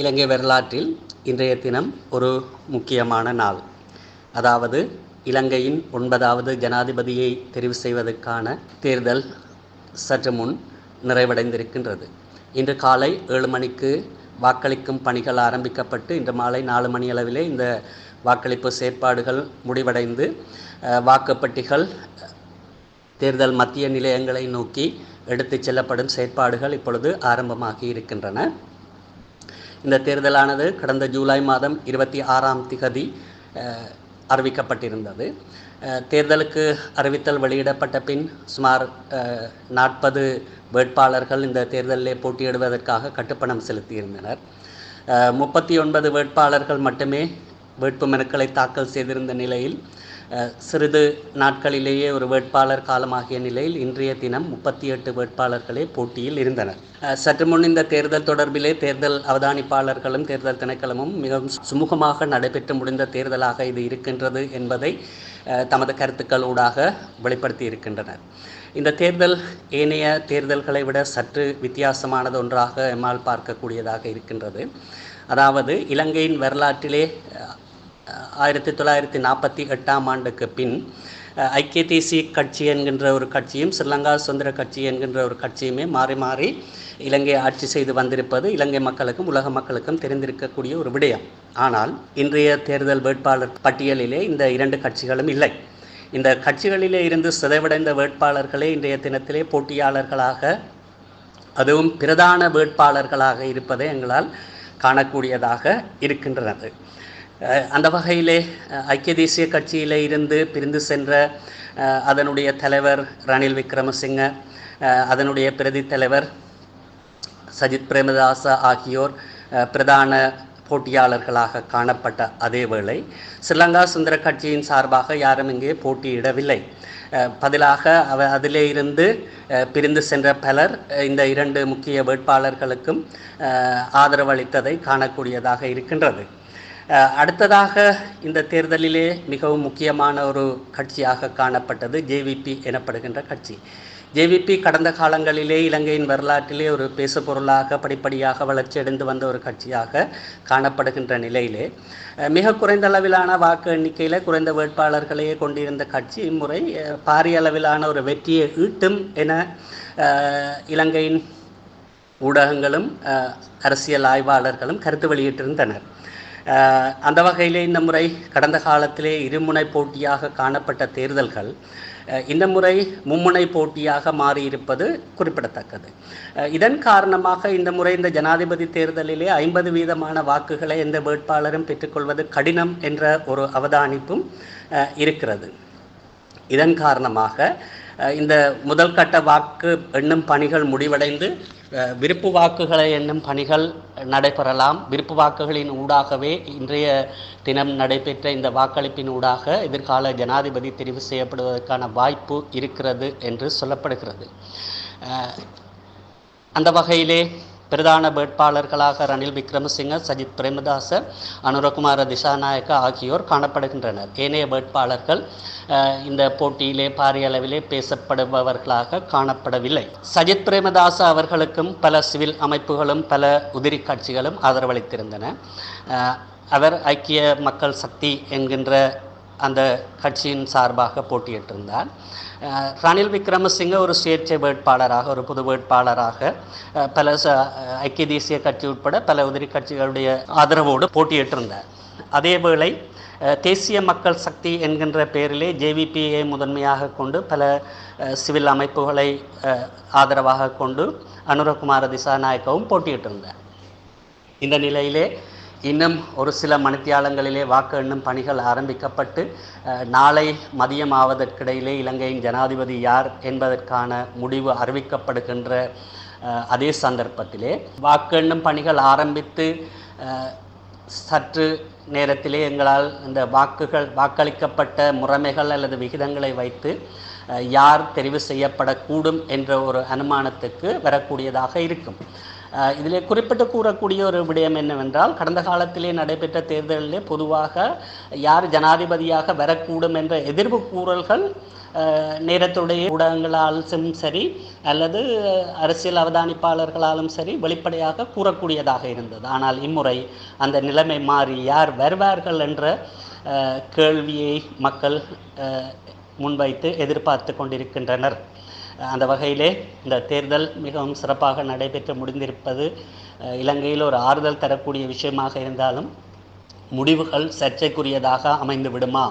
இலங்கை வரலாற்றில் இன்றைய தினம் ஒரு முக்கியமான நாள். அதாவது இலங்கையின் ஒன்பதாவது ஜனாதிபதியை தெரிவு செய்வதற்கான தேர்தல் சற்று முன் நிறைவடைந்திருக்கின்றது. இன்று காலை ஏழு மணிக்கு வாக்களிக்கும் பணிகள் ஆரம்பிக்கப்பட்டு இன்று மாலை நாலு மணி அளவிலே இந்த வாக்களிப்பு செயற்பாடுகள் முடிவடைந்து வாக்குப்பட்டிகள் தேர்தல் மத்திய நிலையங்களை நோக்கி எடுத்துச் செல்லப்படும் செயற்பாடுகள் இப்பொழுது ஆரம்பமாகி இருக்கின்றன. இந்த தேர்தலானது கடந்த ஜூலை மாதம் இருபத்தி ஆறாம் திகதி அறிவிக்கப்பட்டிருந்தது. தேர்தலுக்கு அறிவித்தல் வெளியிடப்பட்ட பின் சுமார் நாற்பது வேட்பாளர்கள் இந்த தேர்தலில் போட்டியிடுவதற்காக கட்டுப்பணம் செலுத்தியிருந்தனர். முப்பத்தி ஒன்பது வேட்பாளர்கள் மட்டுமே வேட்புமனுக்களை தாக்கல் செய்திருந்த நிலையில் சிறிது நாட்களிலேயே ஒரு வேட்பாளர் காலமாகிய நிலையில் இன்றைய தினம் முப்பத்தி எட்டு வேட்பாளர்களே போட்டியில் இருந்தனர். சற்று முன் இந்த தேர்தல் தொடர்பிலே தேர்தல் அவதானிப்பாளர்களும் தேர்தல் திணைக்களமும் மிகவும் சுமூகமாக நடைபெற்று முடிந்த தேர்தலாக இது இருக்கின்றது என்பதை தமது கருத்துக்களூடாக வெளிப்படுத்தி இருக்கின்றனர். இந்த தேர்தல் ஏனைய தேர்தல்களை விட சற்று வித்தியாசமானது ஒன்றாக எம்மால் பார்க்கக்கூடியதாக இருக்கின்றது. அதாவது இலங்கையின் வரலாற்றிலே ஆயிரத்தி தொள்ளாயிரத்தி நாற்பத்தி எட்டாம் ஆண்டுக்கு பின் ஐக்கிய தேசிய கட்சி என்கின்ற ஒரு கட்சியும் ஸ்ரீலங்கா சுதந்திர கட்சி என்கின்ற ஒரு கட்சியுமே மாறி மாறி இலங்கை ஆட்சி செய்து வந்திருப்பது இலங்கை மக்களுக்கும் உலக மக்களுக்கும் தெரிந்திருக்கக்கூடிய ஒரு விடயம். ஆனால் இன்றைய தேர்தல் வேட்பாளர் பட்டியலிலே இந்த இரண்டு கட்சிகளும் இல்லை. இந்த கட்சிகளிலே இருந்து சிதைவடைந்த வேட்பாளர்களே இன்றைய தினத்திலே போட்டியாளர்களாக அதுவும் பிரதான வேட்பாளர்களாக இருப்பதை எங்களால் காணக்கூடியதாக இருக்கின்றது. அந்த வகையிலே ஐக்கிய தேசிய கட்சியிலே இருந்து பிரிந்து சென்ற அதனுடைய தலைவர் ரணில் விக்ரமசிங்க அதனுடைய பிரதி தலைவர் சஜித் பிரேமதாச ஆகியோர் பிரதான போட்டியாளர்களாக காணப்பட்ட அதே வேளை ஸ்ரீலங்கா சுந்தர கட்சியின் சார்பாக யாரும் இங்கே போட்டியிடவில்லை. பதிலாக அவ அதிலே இருந்து பிரிந்து சென்ற பலர் இந்த இரண்டு முக்கிய வேட்பாளர்களுக்கும் ஆதரவளித்ததை காணக்கூடியதாக இருக்கின்றது. அடுத்ததாக இந்த தேர்தலிலே மிகவும் முக்கியமான ஒரு கட்சியாக காணப்பட்டது ஜேவிபி எனப்படுகின்ற கட்சி. ஜேவிபி கடந்த காலங்களிலே இலங்கையின் வரலாற்றிலே ஒரு பேசுபொருளாக படிப்படியாக வளர்ச்சியடைந்து வந்த ஒரு கட்சியாக காணப்படுகின்ற நிலையிலே. மிக குறைந்த அளவிலான வாக்கு எண்ணிக்கையில் குறைந்த வேட்பாளர்களையே கொண்டிருந்த கட்சி இம்முறை பாரிய அளவிலான ஒரு வெற்றியை ஈட்டும் என இலங்கையின் ஊடகங்களும் அரசியல் ஆய்வாளர்களும் கருத்து வெளியிட்டிருந்தனர். அந்த வகையிலே இந்த முறை கடந்த காலத்திலே இருமுனை போட்டியாக காணப்பட்ட தேர்தல்கள் இந்த முறை மும்முனை போட்டியாக மாறியிருப்பது குறிப்பிடத்தக்கது. இதன் காரணமாக இந்த முறை இந்த ஜனாதிபதி தேர்தலிலே ஐம்பது வீதமான வாக்குகளை எந்த வேட்பாளரும் பெற்றுக்கொள்வது கடினம் என்ற ஒரு அவதானிப்பும் இருக்கிறது. இதன் காரணமாக இந்த முதல் கட்ட வாக்கு எண்ணும் பணிகள் முடிவடைந்து விருப்பு வாக்குகளை எண்ணும் பணிகள் நடைபெறலாம். விருப்பு வாக்குகளின் ஊடாகவே இன்றைய தினம் நடைபெற்ற இந்த வாக்களிப்பின் ஊடாக எதிர்கால ஜனாதிபதி தெரிவு செய்யப்படுவதற்கான வாய்ப்பு இருக்கிறது என்று சொல்லப்படுகிறது. அந்த வகையிலே பிரதான வேட்பாளர்களாக ரணில் விக்ரமசிங்க சஜித் பிரேமதாச அனுரகுமார திசாநாயக்க ஆகியோர் காணப்படுகின்றனர். ஏனைய வேட்பாளர்கள் இந்த போட்டியிலே பாரிய அளவிலே பேசப்படுபவர்களாக காணப்படவில்லை. சஜித் பிரேமதாச அவர்களுக்கும் பல சிவில் அமைப்புகளும் பல உதிரி கட்சிகளும் ஆதரவளித்திருந்தன. அவர் ஐக்கிய மக்கள் சக்தி என்கின்ற அந்த கட்சியின் சார்பாக போட்டியிட்டிருந்தார். ரணில் விக்ரமசிங்க ஒரு சுயேட்சை வேட்பாளராக ஒரு புது வேட்பாளராக பல ஐக்கிய தேசிய கட்சி உட்பட பல உதிரி கட்சிகளுடைய ஆதரவோடு போட்டியிட்டிருந்தார். அதேவேளை தேசிய மக்கள் சக்தி என்கின்ற பெயரிலே ஜேவிபியை முதன்மையாக கொண்டு பல சிவில் அமைப்புகளை ஆதரவாக கொண்டு அனுரகுமார திசாநாயக்கவும் போட்டியிட்டிருந்தார். இந்த நிலையிலே இன்னும் ஒரு சில மணித்தியாலங்களிலே வாக்கு எண்ணும் பணிகள் ஆரம்பிக்கப்பட்டு நாளை மதியம் ஆவதற்கிடையிலே இலங்கையின் ஜனாதிபதி யார் என்பதற்கான முடிவு அறிவிக்கப்படுகின்ற அதே சந்தர்ப்பத்திலே வாக்கு எண்ணும் பணிகள் ஆரம்பித்து சற்று நேரத்திலே எங்களால் இந்த வாக்குகள் வாக்களிக்கப்பட்ட முறைமைகள் அல்லது விகிதங்களை வைத்து யார் தெரிவு செய்யப்படக்கூடும் என்ற ஒரு அனுமானத்துக்கு வரக்கூடியதாக இருக்கும். இதிலே குறிப்பிட்டு கூறக்கூடிய ஒரு விடயம் என்னவென்றால் கடந்த காலத்திலே நடைபெற்ற தேர்தலிலே பொதுவாக யார் ஜனாதிபதியாக வரக்கூடும் என்ற எதிர்ப்பு கூறல்கள் நேரத்துடைய ஊடகங்களாலும் சரி அல்லது அரசியல் அவதானிப்பாளர்களாலும் சரி வெளிப்படையாக கூறக்கூடியதாக இருந்தது. ஆனால் இம்முறை அந்த நிலைமை மாறி யார் வருவார்கள் என்ற அஹ், கேள்வியை மக்கள் முன்வைத்து எதிர்பார்த்து கொண்டிருக்கின்றனர். அந்த வகையிலே இந்த தேர்தல் மிகவும் சிறப்பாக நடைபெற்று முடிந்திருப்பது இலங்கையில் ஒரு ஆறுதல் தரக்கூடிய விஷயமாக இருந்தாலும் முடிவுகள் சர்ச்சைக்குரியதாக அமைந்து விடுமா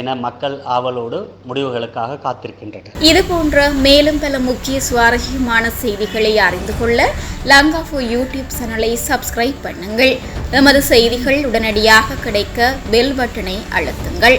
என மக்கள் ஆவலோடு முடிவுகளுக்காக காத்திருக்கின்றனர். இது போன்ற மேலும் பல முக்கிய சுவாரஸ்யமான செய்திகளை அறிந்து கொள்ள லங்காஃபோ யூடியூப் சேனலை சப்ஸ்கிரைப் பண்ணுங்கள். எமது செய்திகள் உடனடியாக கிடைக்க பெல் பட்டனை அழுத்துங்கள்.